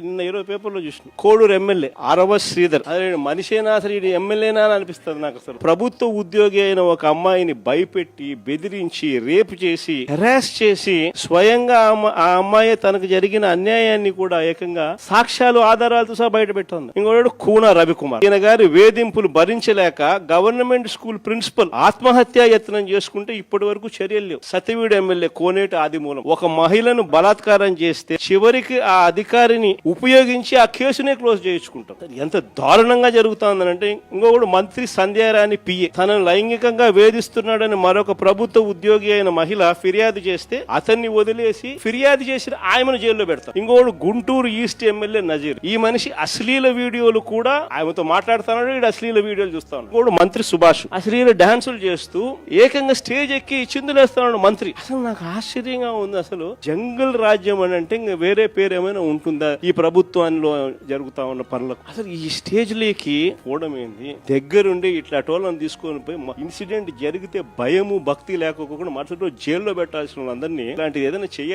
నిన్న ఇరవై పేపర్లో చూసిన. కోడూరు ఎమ్మెల్యే అరవ శ్రీధర్. అదే మనిషేనా అసలు ఇది ఎమ్మెల్యేనా అని అనిపిస్తుంది నాకు అసలు. ప్రభుత్వ ఉద్యోగి అయిన ఒక అమ్మాయిని భయపెట్టి బెదిరించి రేపు చేసి హెరాస్ చేసి స్వయంగా ఆ అమ్మాయి తనకు జరిగిన అన్యాయాన్ని కూడా ఏకంగా సాక్ష్యాలు ఆధారాలతో సహా బయట పెట్టింది. ఇంకోటి కూన రవికుమార్. ఈయన గారి వేధింపులు భరించలేక గవర్నమెంట్ స్కూల్ ప్రిన్సిపల్ ఆత్మహత్య యత్నం చేసుకుంటే ఇప్పటి వరకు చర్యలు లేవు. సతీవీడు ఎమ్మెల్యే కోనేటి ఆదిమూలం. ఒక మహిళను బలాత్కారం చేస్తే చివరికి ఆ అధికారిని ఉపయోగించి ఆ కేసునే క్లోజ్ చేయించుకుంటాం. ఎంత దారుణంగా జరుగుతుందనంటే ఇంకొకడు మంత్రి సంధ్యారాణి పిఏ. తనను లైంగికంగా వేధిస్తున్నాడని మరొక ప్రభుత్వ ఉద్యోగి అయిన మహిళ ఫిర్యాదు చేస్తే అతన్ని వదిలేసి ఫిర్యాదు చేసిన ఆయనను జైల్లో పెడతారు ఇంకొకడు గుంటూరు ఈస్ట్ ఎమ్మెల్యే నజీర్. ఈ మనిషి అశ్లీల వీడియోలు కూడా ఆయనతో మాట్లాడుతున్నాడు ఈడు అశ్లీల వీడియోలు చూస్తాను ఇంకోడు మంత్రి సుభాష్. అశ్లీల డాన్సులు చేస్తూ ఏకంగా స్టేజ్ ఎక్కి చిందులేస్తున్నాడు మంత్రి. అసలు నాకు ఆశ్చర్యంగా ఉంది అసలు. జంగల్ రాజ్యం అని అంటే ఇంకా వేరే పేరు ఏమైనా ఉంటుందా? ఈ ప్రభుత్వంలో జరుగుతా ఉన్న పనులకు. అసలు ఈ స్టేజ్ లేకి పోవడం ఏంది దగ్గరుండి ఇట్లా టోళ్ళని తీసుకొని పోయి ఇన్సిడెంట్ జరిగితే భయము భక్తి లేకపోకుండా మరుసటి రోజు జైల్లో పెట్టాల్సిన వాళ్ళందరినీ ఇలాంటిది ఏదైనా చెయ్యాలి